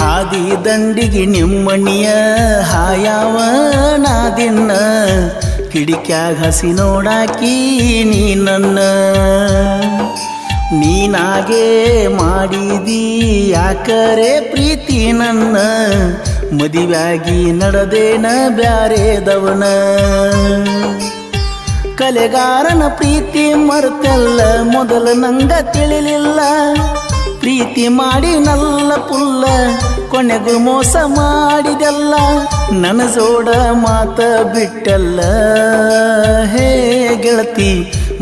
ಹಾದಿ ದಂಡಿಗೆ ನಿಮ್ಮಣಿಯ ಹಾಯಾವ ನಾದಿನ್ನ ಕಿಡಿಕ್ಯಾಗ ಹಸಿ ನೋಡಾಕಿ ನೀ ನನ್ನ. ನೀನಾಗೆ ಮಾಡಿದಿ ಯಾಕರೆ ಪ್ರೀತಿ ನನ್ನ. ಮದುವೆಯಾಗಿ ನಡೆದೇನ ಬ್ಯಾರೆದವನ. ಕಲೆಗಾರನ ಪ್ರೀತಿ ಮರ್ತಲ್ಲ ಮೊದಲು ನಂಗ ತಿಳಿಲಿಲ್ಲ. ಪ್ರೀತಿ ಮಾಡಿ ನಲ್ಲ ಪುಲ್ಲ, ಕೊನೆಗೂ ಮೋಸ ಮಾಡಿದೆಲ್ಲ, ನನ್ನ ಜೋಡ ಮಾತ ಬಿಟ್ಟಲ್ಲ. ಹೇ ಗೆಳತಿ,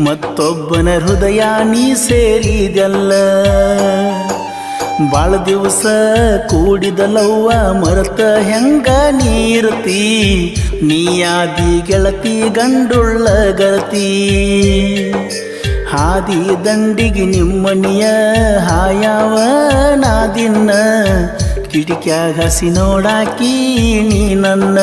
ಮತ್ತೊಬ್ಬನ ಹೃದಯ ನೀ ಸೇರಿದೆಲ್ಲ. ಬಾಳ ದಿವಸ ಕೂಡಿದಲವ್ವ ಮರತ ಹೆಂಗ ನೀರ್ತಿ? ನೀಯಾದಿ ಗೆಳತಿ ಗಂಡುಳ್ಳ ಗೆಳತಿ ಹಾದಿ ದಂಡಿಗೆ ನಿಮ್ಮನಿಯ ಹಾಯಾವ ನಾದಿನ್ನ ಕಿಡಿಕ್ಯಾಗ ಹಸಿ ನೋಡಾಕಿ ನೀ ನನ್ನ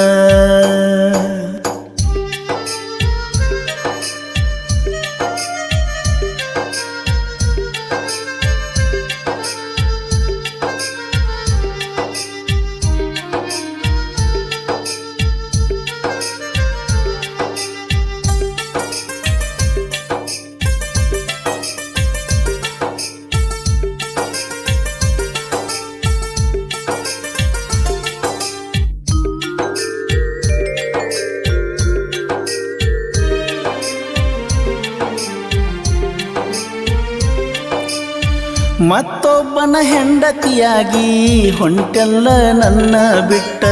ಮತ್ತೊಬ್ಬನ ಹೆಂಡತಿಯಾಗಿ ಹೊಂಟೆಲ್ಲ ನನ್ನ ಬಿಟ್ಟ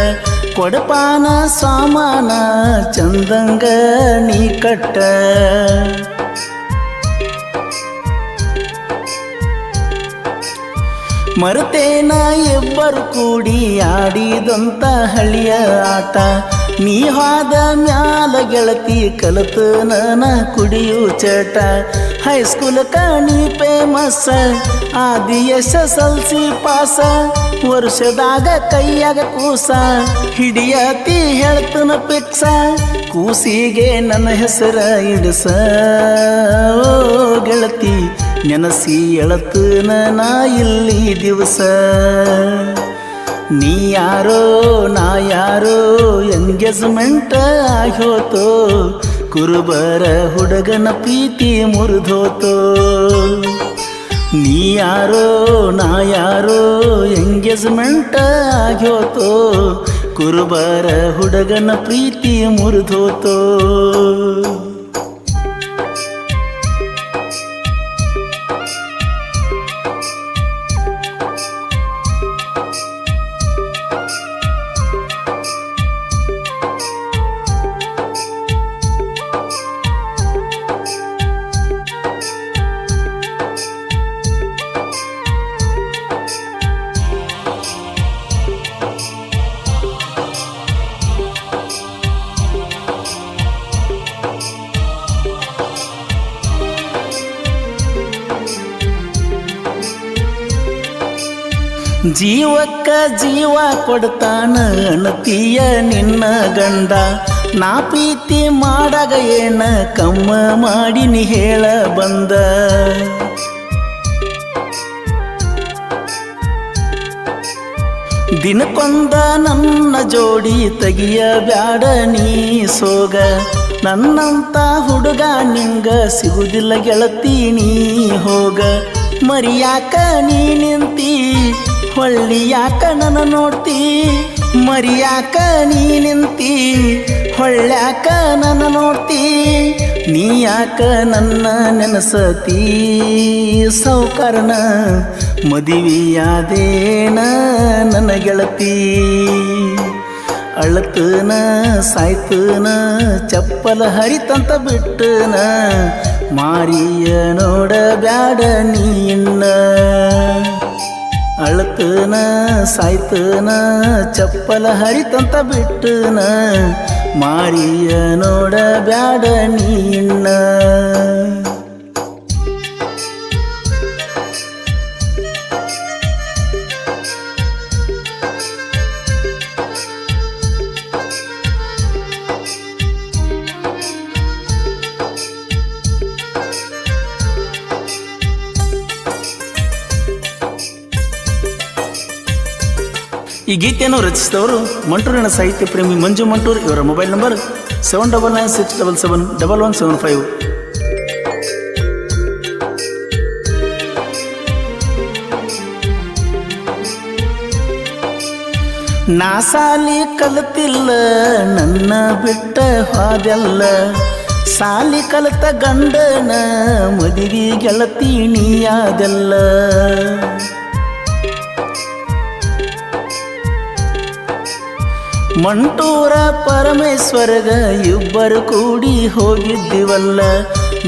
ಕೊಡಪಾನ ಸಾಮಾನ ಚಂದಂಗ ನೀ ಕಟ್ಟ. ಮರುತೇನ ಇಬ್ಬರು ಕೂಡಿ ಆಡಿದಂತ ಹಳಿಯ ಆಟ. ನೀ ಹಾದ ಮ್ಯಾಲ ಗೆಳತಿ ಕಲತು ನನ ಕುಡಿಯು ಚಟ. ಹೈಸ್ಕೂಲ್ ಕಣಿ ಫೇಮಸ್ ಆದಿ ಎಸ್ ಎಸ್ ಸಿ ಪಾಸ ವರ್ಷದಾಗ ಕೈಯಾಗ ಕೂಸ, ಹಿಡಿಯತಿ ಹೇಳ್ತನ ಪಿಕ್ಸ ಕೂಸಿಗೆ ನನ್ನ ಹೆಸರ ಇಡಸ. ಗೆಳತಿ, ನೆನಸಿ ಎಳತನ ನಾ ಇಲ್ಲಿ ದಿವಸ. ನೀ ಯಾರೋ, ನಾ ಯಾರೋ ಎಂಗೇಜ್ಮೆಂಟ್ ಆಗೋತೋ ಕುರುಬರ ಹುಡುಗನ ಪ್ರೀತಿ ಮುರಿದೋತೋ. ನೀ ಯಾರೋ ನಾ ಯಾರೋ ಎಂಗೇಜ್ಮೆಂಟ್ ಆಗ್ಯೋತೋ. ಕುರುಬರ ಹುಡುಗನ ಪ್ರೀತಿ ಮುರಿದೋತೋ. ಜೀವಕ್ಕ ಜೀವ ಕೊಡ್ತಾನ ಅಣತಿಯ ನಿನ್ನ ಗಂಡ. ನಾ ಪ್ರೀತಿ ಮಾಡಾಗ ಏನ ಕಮ್ಮ ಮಾಡಿ ನೀ ಹೇಳ ಬಂದ. ದಿನಕ್ಕೊಂದ ನನ್ನ ಜೋಡಿ ತೆಗಿಯ ಬ್ಯಾಡ ನೀ ಸೋಗ. ನನ್ನಂತ ಹುಡುಗ ನಿಂಗ ಸಿಗುದಿಲ್ಲ ಗೆಳತಿ ನೀ ಹೋಗ. ಮರಿಯಾಕ ನೀ ನಿಂತಿ ಹೊಳ್ಳಿ ಯಾಕ ನನ್ನ ನೋಡ್ತಿ, ಮರಿಯಾಕ ನೀ ನಿಂತಿ, ಹೊಳ್ಳ್ಯಾಕ ನನ್ನ ನೋಡ್ತಿ ನೀ ಯಾಕ ನನ್ನ ನೆನಸತಿ. ಸೌಕರ್ಣ ಮದುವೆಯಾದೇನ ನನ್ನ ಗೆಳತಿ. ಅಳತನ, ಸಾಯ್ತನ, ಚಪ್ಪಲ ಹರಿತಂತ ಬಿಟ್ಟನ, ಮಾರಿಯ ನೋಡ ಬ್ಯಾಡ ನೀನ್ನ ಅಳತನ ಸಾಯ್ತನ ಚಪ್ಪಲ ಹರಿತಂತ ಬಿಟ್ಟನ ಮಾರಿಯ ನೋಡ ಬ್ಯಾಡ ನೀನ್ನ ಈ ಗೀತೆಯನ್ನು ರಚಿಸಿದವರು ಮಂಟೂರಿನ ಸಾಹಿತ್ಯ ಪ್ರೇಮಿ ಮಂಜು ಮಂಟೂರ್. ಇವರ mobile number seven double nine six double seven double one seven five. ನಾ ಸಾಲಿ ಕಲಿತಿಲ್ಲ, ನನ್ನ ಬಿಟ್ಟ ಹಾದೆಲ್ಲ. ಸಾಲಿ ಕಲಿತ ಗಂಡನ ಮದುವೆ ಗೆಳತಿ ನೀಯಾದೆಲ್ಲ ಮಂಟೂರ ಪರಮೇಶ್ವರಗ ಇಬ್ಬರು ಕೂಡಿ ಹೋಗಿದ್ದೀವಲ್ಲ.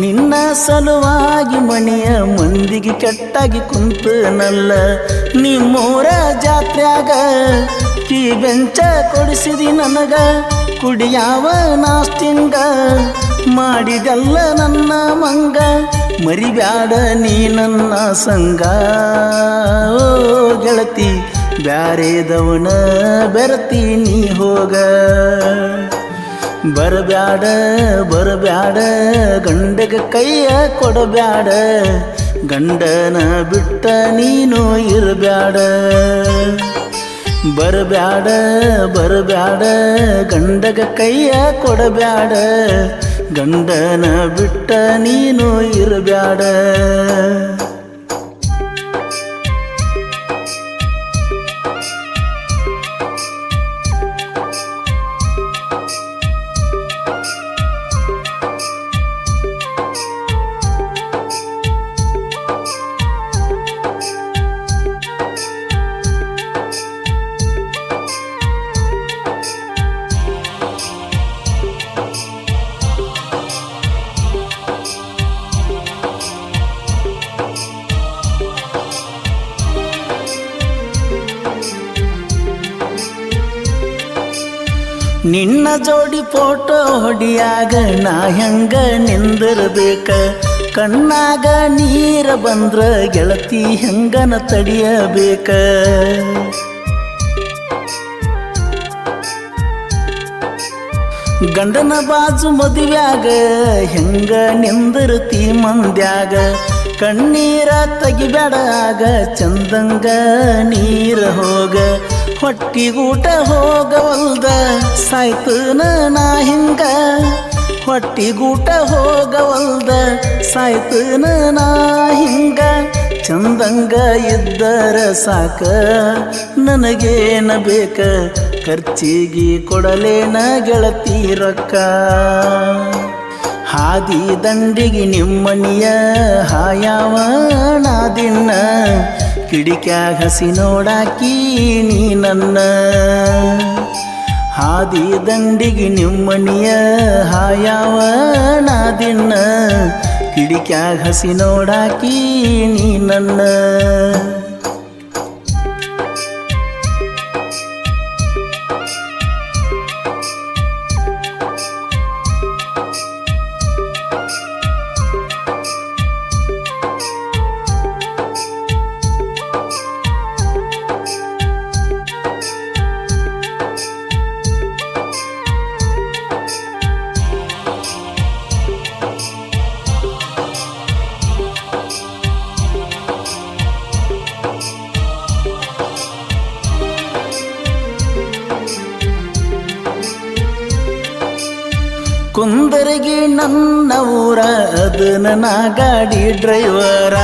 ನಿನ್ನ ಸಲುವಾಗಿ ಮಣಿಯ ಮಂದಿಗೆ ಕೆಟ್ಟಾಗಿ ಕುಂತನಲ್ಲ. ನಿಮ್ಮೂರ ಜಾತ್ರ್ಯಾಗ ಕೀ ಬೆಂಚ ಕೊಡಿಸಿದಿ ನನಗ. ಕುಡಿಯಾವ ನಾಸ್ತಿಂಗ, ಮಾಡಿದಲ್ಲ ನನ್ನ ಮಂಗ. ಮರಿಬ್ಯಾಡ ನೀ ನನ್ನ ಸಂಗ. ಗೆಳತಿ ಬ್ಯಾರೇದವನ ಬೆರತಿ ನೀ ಹೋಗ. ಬರಬ್ಯಾಡ ಬರಬ್ಯಾಡ, ಗಂಡಗ ಕೈಯ ಕೊಡಬ್ಯಾಡ. ಗಂಡನ ಬಿಟ್ಟ ನೀನು ಇರಬ್ಯಾಡ. ಬರಬ್ಯಾಡ ಬರಬ್ಯಾಡ, ಗಂಡಗ ಕೈಯ ಕೊಡಬ್ಯಾಡ. ಗಂಡನ ಬಿಟ್ಟ ನೀನು ಇರಬ್ಯಾಡ. ನಿನ್ನ ಜೋಡಿ ಫೋಟೋ ಹೊಡಿಯಾಗ ನಾ ಹೆಂಗ ನಿಂದಿರಬೇಕ? ಕಣ್ಣಾಗ ನೀರ ಬಂದ್ರ ಗೆಳತಿ ಹೆಂಗನ ತಡಿಯಬೇಕ? ಗಂಡನ ಬಾಜು ಮದುವ್ಯಾಗ ಹೆಂಗ ನಿಂದಿರ್ತಿ ಮಂದ್ಯಾಗ? ಕಣ್ಣೀರ ತೆಗಿಬೇಡಾಗ, ಚಂದಂಗ ನೀರ ಹೋಗ ಹೊಟ್ಟಿಗೂಟ ಹೋಗವಲ್ದ ಸಾಯ್ತನ ನಾ ಹಿಂಗ. ಹೊಟ್ಟಿಗೂಟ ಹೋಗವಲ್ದ ಸಾಯ್ತನ ನಾ ಹಿಂಗ. ಚಂದಂಗ ಇದ್ದರ ಸಾಕ, ನನಗೇನ ಬೇಕ? ಖರ್ಚಿಗೆ ಕೊಡಲೇನ ಗೆಳತಿ ರೊಕ್ಕ. ಹಾದಿ ದಂಡಿಗೆ ನಿಮ್ಮನಿಯ ಹಾಯಾವಣಾದಿನ್ನ ಕಿಡಿಕ್ಯಾಗ ಹಸಿ ನೋಡಾಕಿ ನೀ ನನ್ನ. ಹಾದಿ ದಂಡಿಗೆ ನಿಮ್ಮನಿಯ ಹಾಯಾವಣಾದಿನ್ನ ಕಿಡಿಕ್ಯಾಗ ಹಸಿ ನೋಡಾಕಿ ನೀ ನನ್ನ. ಕುಂದರಗಿ ನನ್ನ ಊರ ಅದನ್ನ ನಾ ಗಾಡಿ ಡ್ರೈವರ.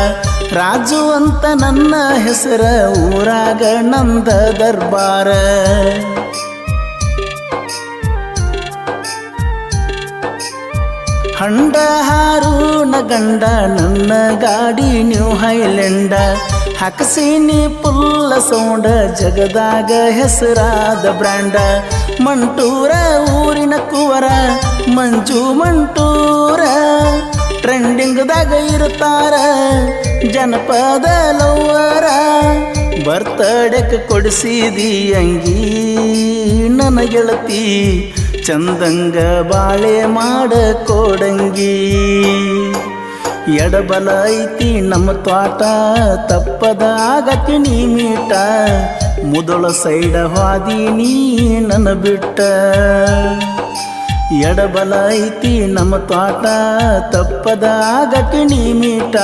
ರಾಜು ಅಂತ ನನ್ನ ಹೆಸರ, ಊರಾಗ ನಂದ ದರ್ಬಾರ. ಹಂಡ ಹಾರೂನ ಗಂಡ, ನನ್ನ ಗಾಡಿ ನ್ಯೂ ಹೈಲೆಂಡ. ಹಾಕಸೀನಿ ಪುಲ್ಲ ಸೌಂಡ, ಜಗದಾಗ ಹೆಸರಾದ ಬ್ರ್ಯಾಂಡ. ಮಂಟೂರ, ಊರಿನ ಕುವರ, ಮಂಜು ಮಂಟೂರ, ಟ್ರೆಂಡಿಂಗ್ದಾಗ ಇರ್ತಾರ ಜನಪದ ಲವ್ವರ, ಬರ್ತಡೇಕ್ ಕೊಡಿಸಿದಿ ಅಂಗಿ, ನನ್ನ ಗೆಳತಿ, ಚಂದಂಗ ಬಾಳೆ ಮಾಡ ಕೊಡಂಗಿ. ಎಡಬಲ ಐತಿ ನಮ್ಮ ತ್ವಾಟ ತಪ್ಪದ ಆಗತಿ ಮೀಟ ಮುದಳ ಸೈಡ ಹಾದಿ ನೀ ನನ್ನ ಬಿಟ್ಟ. ಎಡಬಲ ಐತಿ ನಮ್ಮ ತ್ವಾಟ ತಪ್ಪದ ಆಗತಿ ನೀ ಮೀಟ.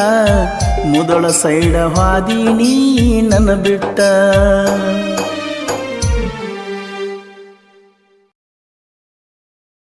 ಮೊದಲ ಸೈಡ ಹಾದಿ ನೀ ನನ್ನ ಬಿಟ್ಟ.